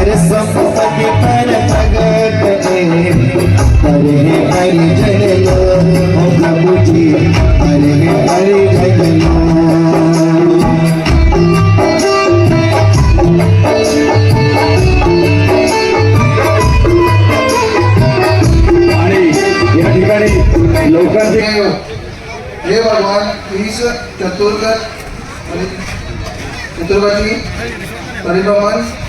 हर संपत्ति पर प्रगट है हरे हरि जन ओ प्रभु जी हरे हरि जन लवकर हे भगवान ईश चतुर्ग चतुर्गति परिभ्रमण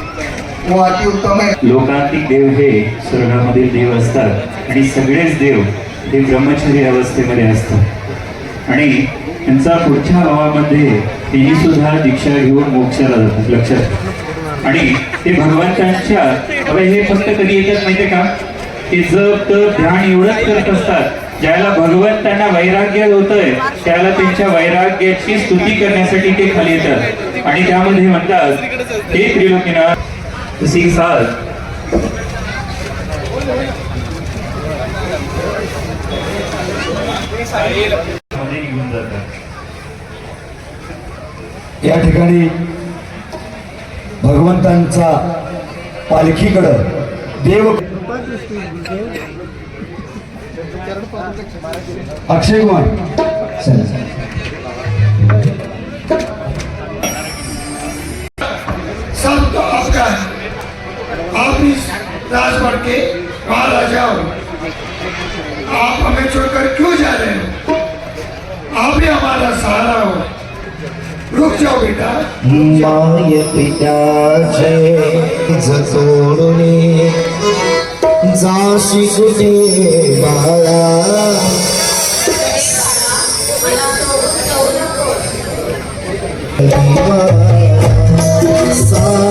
व अति आहे लोकांतिक देव हे स्वर्गामधील देव असतात आणि सगळेच देव हे ब्रह्मचर्य अवस्थेमध्ये असतात. आणि त्यांचा पुढच्या भावामध्ये तिन्ही सुद्धा दीक्षा घेऊन मोक्षाला जातात लक्षात आणि ते भगवंतांच्या अरे हे फक्त कधी येतात माहितीये का? ते जप तर ध्यान एवढंच करत असतात ज्याला भगवंतांना वैराग्य होतंय त्याला त्यांच्या वैराग्याची स्तुती करण्यासाठी ते खाली येतात. आणि त्यामध्ये म्हणतात हे त्रिलोकीनाथ सिंग साहेब या ठिकाणी भगवंतांचा पालखीकडं देव अक्षय कुमार. चला. इस राजभर के बाहर आ जाओ आप हमें छोड़कर क्यों जा रहे हो? आप ही हमारा सहारा हो। रुक जाओ बेटा। माय पित्याचे जसोडुनी। जाशी कुठे बाळा सागे